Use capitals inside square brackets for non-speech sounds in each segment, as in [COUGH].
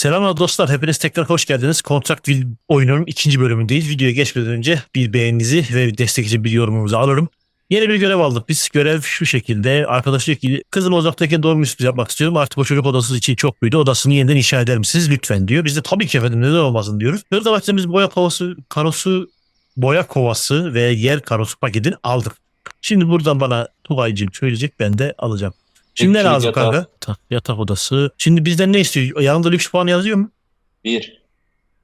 Selamlar dostlar. Hepiniz tekrar hoş geldiniz. Will oyununun ikinci bölümündeyiz. Videoya geçmeden önce bir beğeninizi ve destekleyici bir yorumunuzu alırım. Yeni bir görev aldık. Biz görev şu şekilde. Arkadaş diyor ki kızım uzaktayken doğum sürpriz yapmak istiyorum. Artık o çocuk odası için çok büyüdü. Odasını yeniden inşa eder misiniz lütfen diyor. Biz de tabii ki efendim neden olmasın diyoruz. Hırda bahçemiz boya kovası, karosu, boya kovası ve yer karosu paketini aldık. Şimdi buradan bana Tugay'cığım söyleyecek ben de alacağım. Şimdi ne lazım yatağı. kanka? Ta- Yatak odası. Şimdi bizden ne istiyor? Yanında lüks puan yazıyor mu? Bir.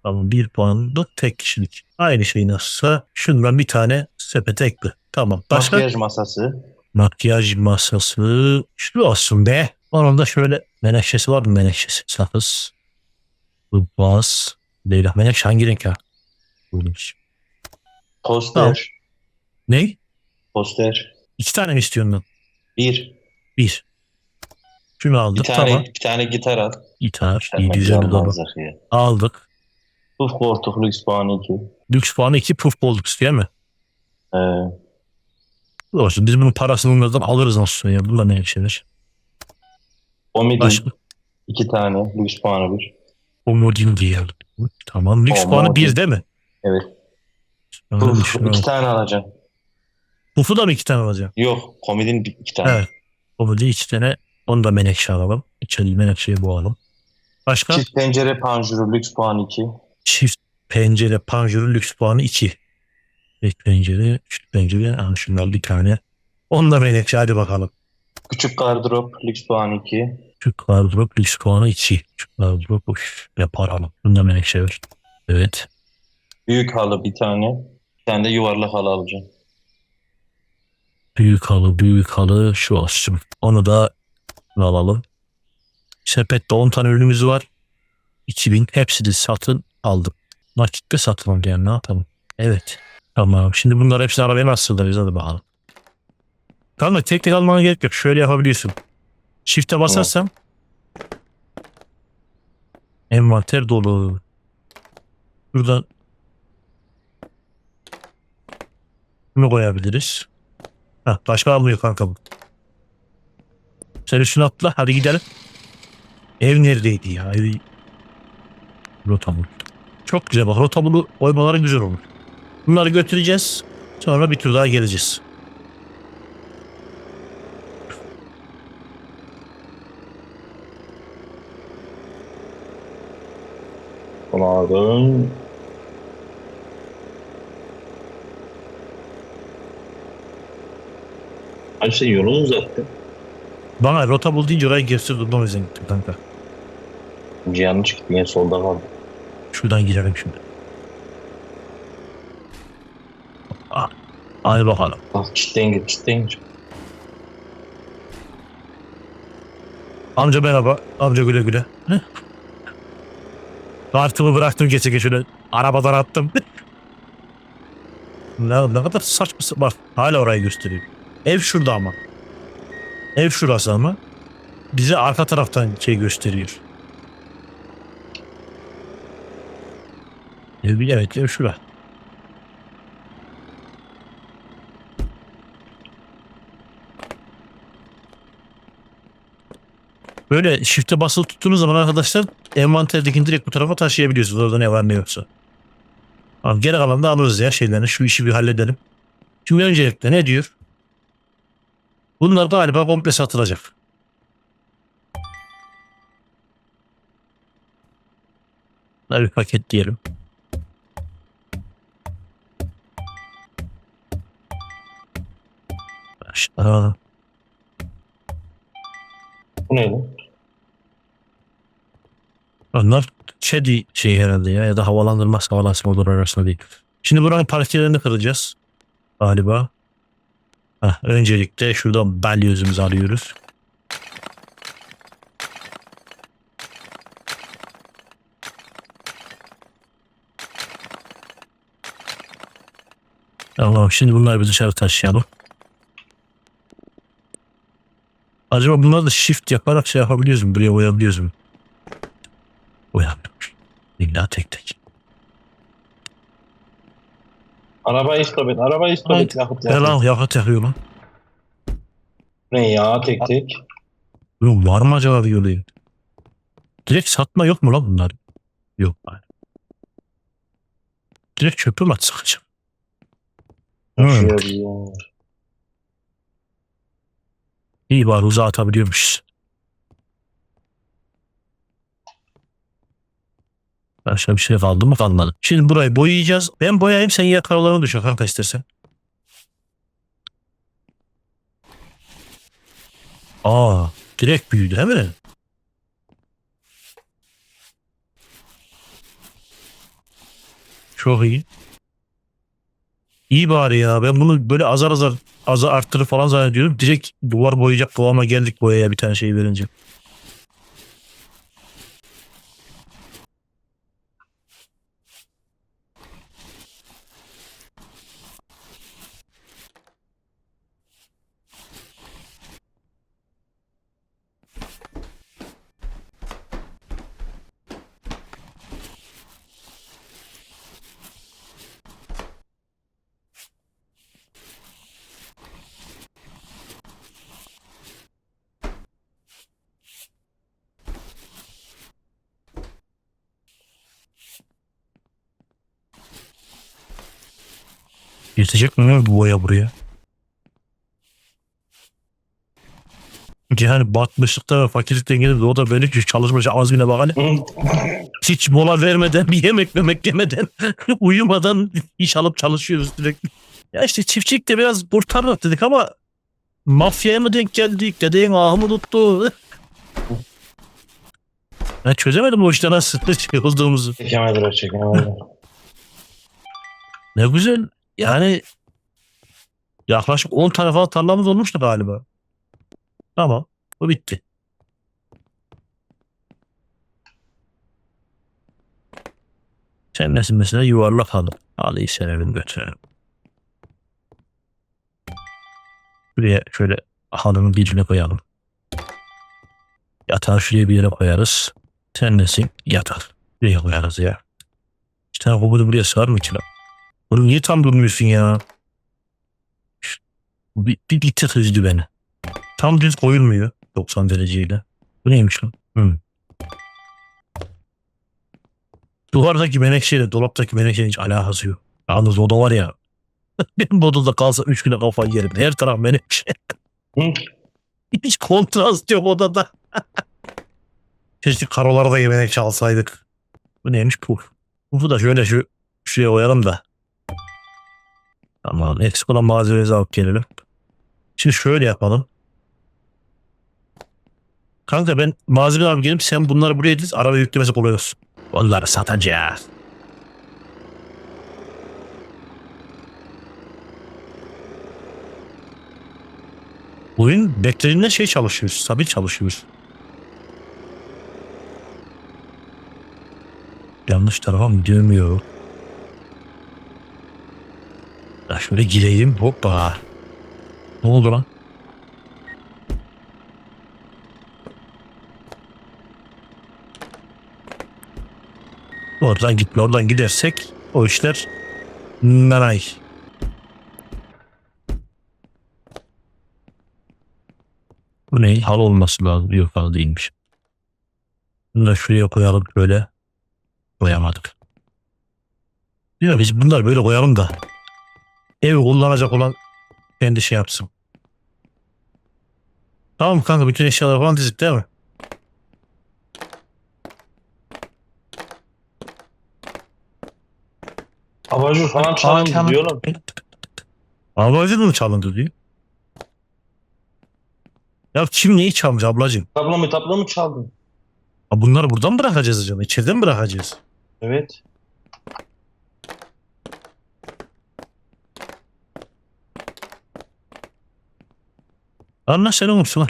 Tamam bir puanlı tek kişilik. Aynı şey nasılsa şundan bir tane sepete ekle. Tamam. Başka? Makyaj masası. Makyaj masası. Şu olsun be. Onun da şöyle menekşesi var mı menekşesi? Sakız. Bu baz. Leyla. Menekşe hangi renk ya? Poster. Tamam. Ne? Poster. İki tane mi istiyorsun lan? Bir. Bir. Bir aldık. tane, Tamam. bir tane gitar al. Gitar. Hemen 750 dolar. Aldık. Puf koltuk lüks puanı iki. Lüks puanı iki puf bulduk istiyor mi? Ee, Olsun. Biz bunun parasını bunlardan alırız nasıl ya. Bunlar ne şeyler. Omidin. Başka. iki tane. Lüks puanı bir. Omodin diye. Tamam. Lüks Omodin. puanı bir değil mi? Evet. Tamam, Puf iki tane alacaksın. Pufu da mı iki tane alacağım? Yok. Komedin bir- iki tane. Evet. Omodi iki tane. Onu da menekşe alalım. İçeri menekşeyi boğalım. Başka? Çift, Çift pencere panjuru lüks puanı iki. pencere panjuru lüks puanı 2. Tek pencere, çift pencere. Aa, şunlar bir tane. Onu da menekşe hadi bakalım. Küçük gardırop lüks puanı iki. Küçük gardırop lüks puanı 2. Küçük gardırop uş, yapar alalım. Bunu da menekşe ver. Evet. Büyük halı bir tane. Bir tane de yuvarlak halı alacaksın. Büyük halı, büyük halı şu olsun. Onu da alalım. Sepette 10 tane ürünümüz var. 2000 hepsini satın aldım. Nakitte satın aldım yani ne yapalım. Evet. Tamam. Şimdi bunlar hepsini arabaya nasıl sığdırırız hadi bakalım. Tamam da tek tek almana gerek yok. Şöyle yapabiliyorsun. Shift'e basarsam envanter dolu. Buradan bunu koyabiliriz. Heh, başka almıyor kanka bu. Sen üstüne atla hadi gidelim. Ev neredeydi ya? Ev... Rotabul. Çok güzel bak rotabulu oymaları güzel olur. Bunları götüreceğiz. Sonra bir tur daha geleceğiz. Bunu aldım. Abi sen yolu Bana rotabul deyince orayı gösterdim. O yüzden gittim kanka. Yanlış gittin. En solda kaldı. Şuradan girelim şimdi. Ah, Hadi bakalım. Bak cidden git cidden git. Amca merhaba. Amca güle güle. Heh. Kartımı bıraktım geçe şöyle arabadan attım. ne, ne kadar saçma sa- bak hala orayı gösteriyor. Ev şurada ama. Ev şurası ama. Bize arka taraftan şey gösteriyor. Ev, evet ev şura. Böyle shift'e basılı tuttuğunuz zaman arkadaşlar envanterdekini direkt bu tarafa taşıyabiliyorsunuz. Orada ne var ne yoksa. Tamam, geri kalan da alırız ya şeylerini. Şu işi bir halledelim. Şimdi öncelikle ne diyor? Bunlar galiba komple satılacak. Bunları bir paketleyelim. Başla. Bu ne lan? Onlar Chedi şey herhalde ya ya da havalandırma havalandırma olur arasında değil. Şimdi buranın parkelerini kıracağız. Galiba. Heh, öncelikle şuradan balyozumuzu alıyoruz. Tamam şimdi bunları bir dışarı taşıyalım. Acaba bunları da shift yaparak şey yapabiliyoruz mu? Buraya koyabiliyoruz mu? Uyandım. İlla tek tek. Arabayı stop et. Arabayı stop et. Yakıt yakıt. lan yakıt yakıyor lan. Ne ya tek tek. Oğlum var mı acaba bir yolu? Direkt satma yok mu lan bunlar? Yok. bari. Direkt çöpe mi atsak acaba? Hmm. İyi var uzağa atabiliyormuş. Başka bir şey kaldı mı kalmadı. Şimdi burayı boyayacağız. Ben boyayayım sen yer karalarını düşür kanka istersen. Aa direkt büyüdü mi? Çok iyi. İyi bari ya. Ben bunu böyle azar azar azar arttırır falan zannediyorum. Direkt duvar boyayacak kıvama geldik boyaya bir tane şey verince. Yetecek mi lan bu boya buraya? Yani batmışlıkta ve fakirlikten gelip de o da böyle çalışmış az güne bak hani. Hiç mola vermeden, bir yemek memek yemeden, [LAUGHS] uyumadan iş alıp çalışıyoruz sürekli. Ya işte çiftçilik de biraz kurtarır dedik ama mafyaya mı denk geldik, dedeğin ahı mı tuttu? Ben çözemedim o işte nasıl [LAUGHS] şey olduğumuzu. Çekemediler çekemediler. Ne güzel. Yani yaklaşık 10 tane falan tarlamız olmuştu galiba. Tamam. Bu bitti. Sen nesin mesela yuvarlak halı. Halıyı serelim götürelim. Şuraya şöyle halının birine koyalım. Yatağı şuraya bir yere koyarız. Sen nesin? Yatak. Şuraya koyarız ya. İşte komodu buraya sığar mı ki lan? Oğlum niye tam durmuyorsun ya? Bir, bir, bir tık üzdü beni. Tam düz koyulmuyor 90 dereceyle. Bu neymiş lan? Hı. Duvardaki menekşeyle dolaptaki menekşenin hiç alakası yok. Yalnız o da var ya. [LAUGHS] Benim odada kalsa 3 güne kafayı yerim. Her taraf menekşe. Hiç kontrast yok odada. [LAUGHS] Keşke karolara da menekşe alsaydık. Bu neymiş puf. Pufu da şöyle şu şuraya koyalım da. Tamam eksik olan malzemeleri alıp gelelim. Şimdi şöyle yapalım. Kanka ben malzeme alıp gelip sen bunları buraya diz araba yüklemesi olsun. Onları satacağız. Oyun beklediğinden şey çalışıyoruz. Stabil çalışıyoruz. Yanlış tarafa mı dönmüyor? Ya şöyle gireyim. Hoppa. Ne oldu lan? Oradan gitme. Oradan gidersek o işler nanay. Bu ne? Hal olması lazım. Yok hal değilmiş. Bunu da şuraya koyalım böyle. Koyamadık. Diyor biz bunlar böyle koyalım da evi kullanacak olan kendi şey yapsın. Tamam kanka bütün eşyaları falan dizdik değil mi? Abajur falan çalındı diyorlar. Ablacı mı çalındı diyor. Ya kim neyi çalmış ablacığım? Tablo mu tablo mu çaldın? Ha bunları buradan mı bırakacağız acaba? İçeriden mi bırakacağız? Evet. Anla sen olmuşsun lan.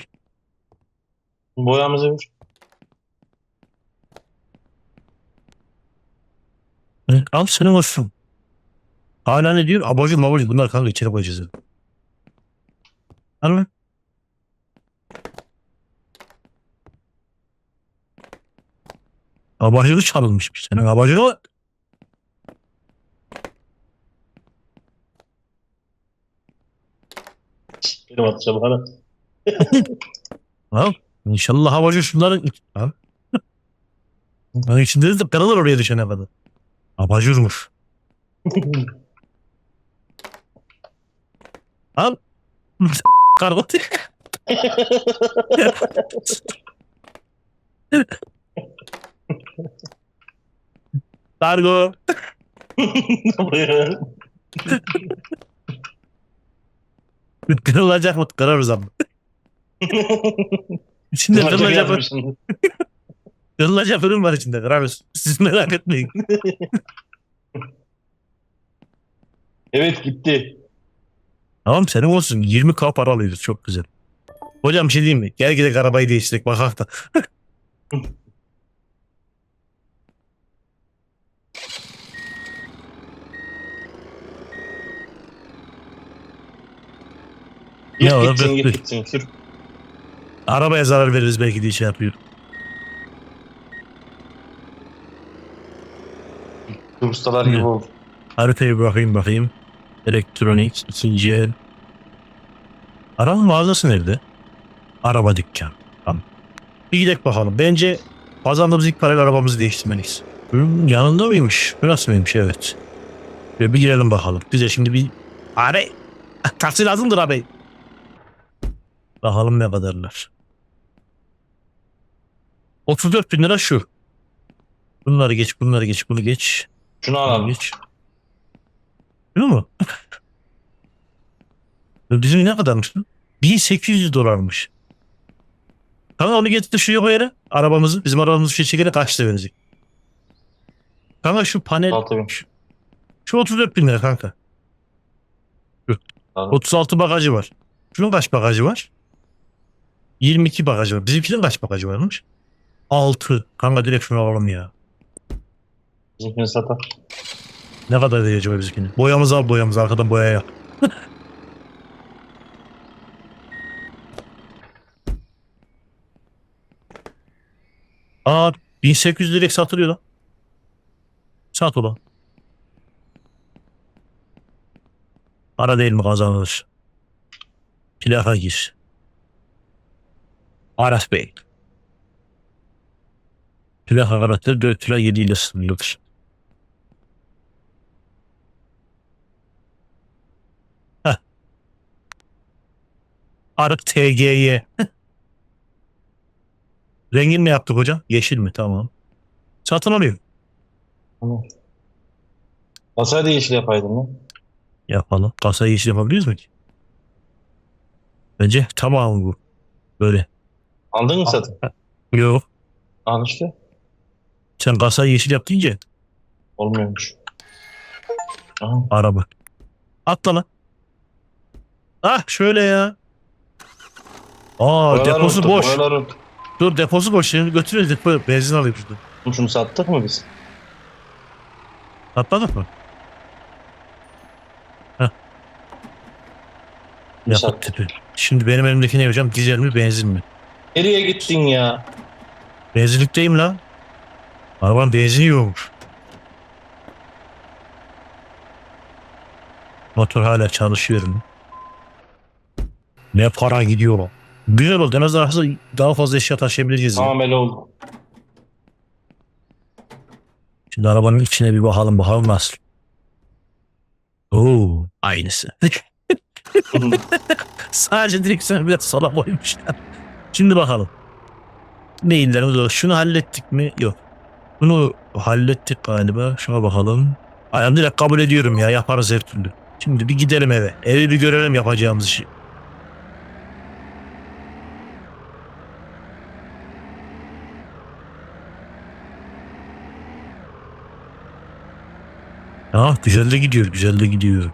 Boyamızı ver. He, Al senin olsun. Hala ne diyor? Abacım abacım bunlar kanka içeri koyacağız. dedi. Al lan. Abacılığı çalınmışmış. Senin abacılığı Benim atacağım bana. Al. İnşallah havacı şunların... Lan içinde de karalar oraya düşene kadar. Abajurmuş. Al. [LAUGHS] Kargo. Kargo. Buyurun. Kırılacak mı? Kırarız ama. [LAUGHS] İçinde kırılacak, yazmışsın. [LAUGHS] kırılacak ürün var içinde. Kırarız. Siz merak etmeyin. [LAUGHS] Evet gitti. Tamam senin olsun. 20k para alıyoruz. Çok güzel. Hocam bir şey diyeyim mi? Gel gidelim arabayı değiştirek bakak da. Git gitsin git gitsin. Sür. Arabaya zarar veririz belki diye şey yapıyor. Turstalar gibi oldu. Haritaya bakayım bakayım. Elektronik, ikinci el. Araba mağazası nerede? Araba dükkan. Tamam. Bir gidelim bakalım. Bence kazandığımız ilk parayla arabamızı değiştirmeliyiz. Hmm, yanında mıymış? Burası mıymış? Evet. Şöyle bir girelim bakalım. Bize şimdi bir... Abi! Taksi lazımdır abi. Bakalım ne kadarlar. 34 bin lira şu. Bunları geç, bunları geç, bunu geç. Şunu alalım. geç. Biliyor mu? [LAUGHS] Bizim ne kadarmış? lan? 1800 dolarmış. Kanka onu getirdi şu yok yere. Arabamızı. Bizim arabamızı şu çekene kaçta verecek? Kanka şu panel bin. şu 34 bin lira kanka. Tamam. 36 bagajı var. Şunun kaç bagajı var? 22 bagajı var. Bizimkinin kaç bagajı varmış? 6. Kanka direkt şunu alalım ya. Bizimkini satar. Ne kadar ediyor acaba bizimkini? Boyamızı al boyamızı arkadan boya yap. [LAUGHS] Aa 1800 direkt satılıyor lan. Sat ulan. Para değil mi kazanılır? Plaka gir. Aras Bey. Plaka karakter 4 plaka 7 ile sınırlıdır. Arık TGY. [LAUGHS] Rengin ne yaptık hocam? Yeşil mi? Tamam. Satın alıyor. Tamam. Masayı da yeşil yapaydın lan. Yapalım. Kasayı yeşil yapabiliyoruz mu ki? Bence tamam bu. Böyle. Aldın mı satın? Yok. Al işte. Sen kasayı yeşil yap deyince Olmuyormuş. Aha. araba. Atla lan. Ah şöyle ya. Aa Boyalar deposu unuttuk, boş. boyalar unuttuk. Dur deposu boş. Şimdi götürüyoruz depo. Benzin alayım şurada. Şunu sattık mı biz? Atladık mı? Heh. Yakıt tipi. Şimdi benim elimdeki ne hocam? Dizel mi benzin mi? Nereye gittin ya? Benzinlikteyim lan. Arabanın benzini yokmuş. Motor hala çalışıyor mu? Ne para gidiyor o. Güzel oldu. En azından daha fazla eşya taşıyabileceğiz. ya. Tamam öyle oldu. Şimdi arabanın içine bir bakalım bakalım nasıl. Oo, aynısı. [LAUGHS] Sadece direksiyonu biraz sola koymuşlar. Şimdi bakalım. Maillerimiz var. Şunu hallettik mi? Yok. Bunu hallettik galiba. Şuna bakalım. Direkt kabul ediyorum ya. Yaparız her türlü. Şimdi bir gidelim eve. Evi bir görelim yapacağımız işi. Ah güzel de gidiyor. Güzel de gidiyor.